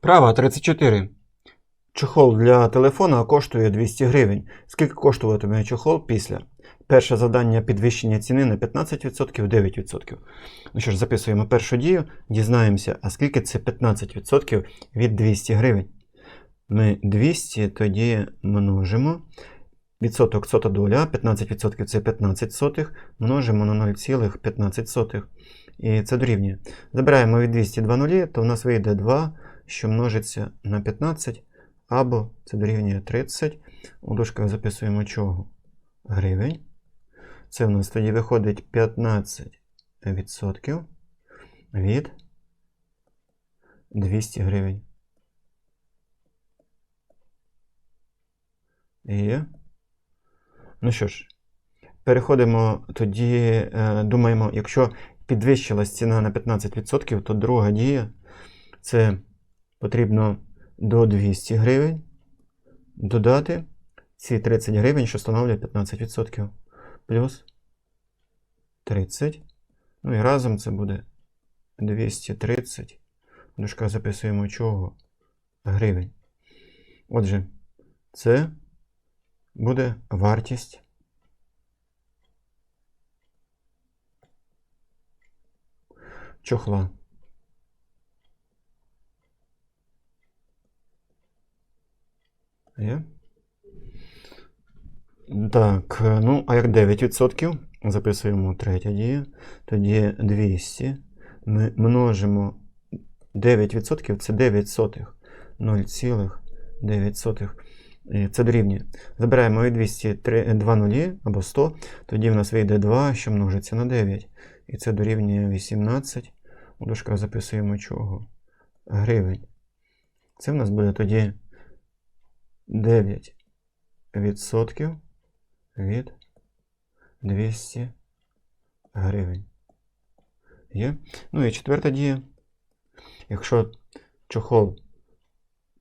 Вправа 34. Чохол для телефона коштує 200 гривень. Скільки коштуватиме чохол після? Перше завдання підвищення ціни на 15%, 9%. Ну що ж, записуємо першу дію, дізнаємося, а скільки це 15% від 200 гривень. Ми 200 тоді множимо. Відсоток сота доля, 15% це 15 сотих, множимо на 0,15. І це дорівнює. Забираємо від 200 2 нулі, то в нас вийде 2, що множиться на 15, або це дорівнює 30. У дужках записуємо чого? Гривень. Це в нас тоді виходить 15% від 200 гривень. Є. Ну що ж, переходимо тоді, е, думаємо, якщо підвищилась ціна на 15%, то друга дія це потрібно до 200 гривень додати ці 30 гривень, що становлює 15%, плюс 30. Ну і разом це буде 230. В дужках записуємо чого? Гривень. Отже, це буде вартість чохла. Так, ну, а як 9%? Записуємо третя дія. Тоді 200. Ми множимо 9% це 9 сотих. 0,9 сотих. Це дорівнює. Забираємо від 200 3, 2 нулі або 100, тоді в нас вийде 2, що множиться на 9. І це дорівнює 18. У дужках записуємо чого? Гривень. Це в нас буде тоді 9 відсотків від 200 гривень. Є. Ну і четверта дія. Якщо чохол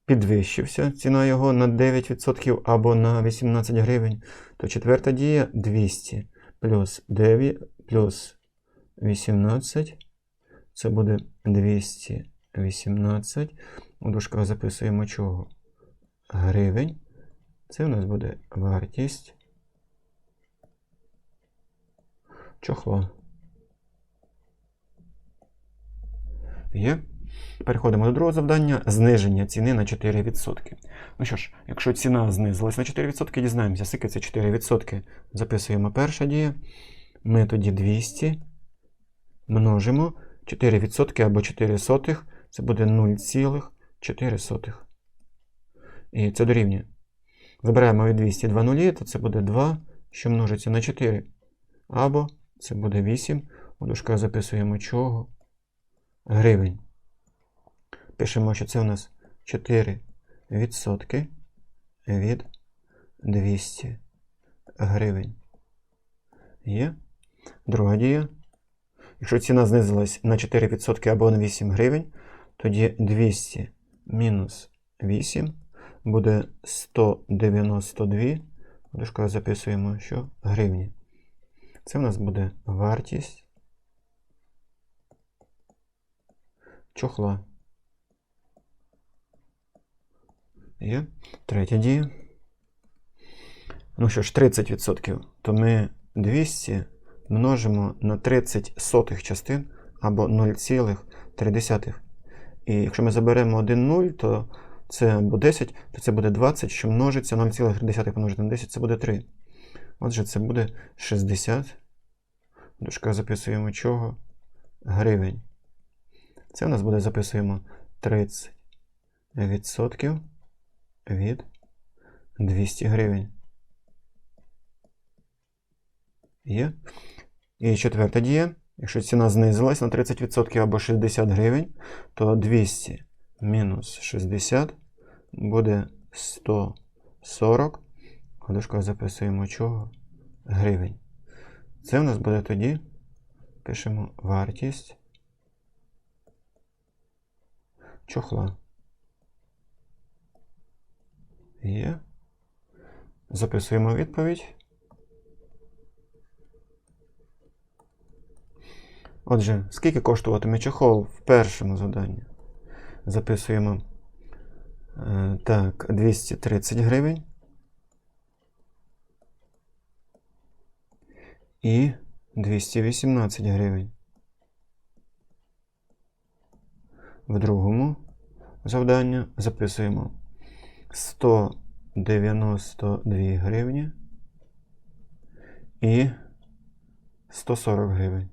підвищився, ціна його на 9% або на 18 гривень, то четверта дія 200 плюс 9 плюс 18. Це буде 218. У дужках записуємо чого? Гривень. Це у нас буде вартість чохла. Є. Переходимо до другого завдання. Зниження ціни на 4%. Ну що ж, якщо ціна знизилась на 4%, дізнаємося, скільки це 4%. Записуємо перша дія. Ми тоді 200 множимо 4% або 4 сотих. Це буде 0,4. І це дорівнює. Забираємо від 200 2 нулі, то це буде 2, що множиться на 4. Або це буде 8. У дужках записуємо чого? Гривень. Пишемо, що це у нас 4 відсотки від 200 гривень. Є. Друга дія. Якщо ціна знизилась на 4% або на 8 гривень, тоді 200 мінус 8 буде 192. В дужках записуємо, що гривні. Це в нас буде вартість чохла. Є. Третя дія. Ну що ж, 30%, то ми 200 множимо на 30 сотих частин або 0,3. І якщо ми заберемо 1 то це або 10, то це буде 20, що множиться 0,3 помножити на 10, це буде 3. Отже, це буде 60. В записуємо чого? Гривень. Це у нас буде записуємо 30 відсотків від 200 гривень. Є. І четверта дія. Якщо ціна знизилась на 30% або 60 гривень, то 200 мінус 60 буде 140. В записуємо чого? Гривень. Це у нас буде тоді. Пишемо вартість чохла. Є. Записуємо відповідь. Отже, скільки коштуватиме чохол в першому заданні? Записуємо Е, Так, 230 гривень. І 218 гривень. В другому завдання записуємо 192 гривні і 140 гривень.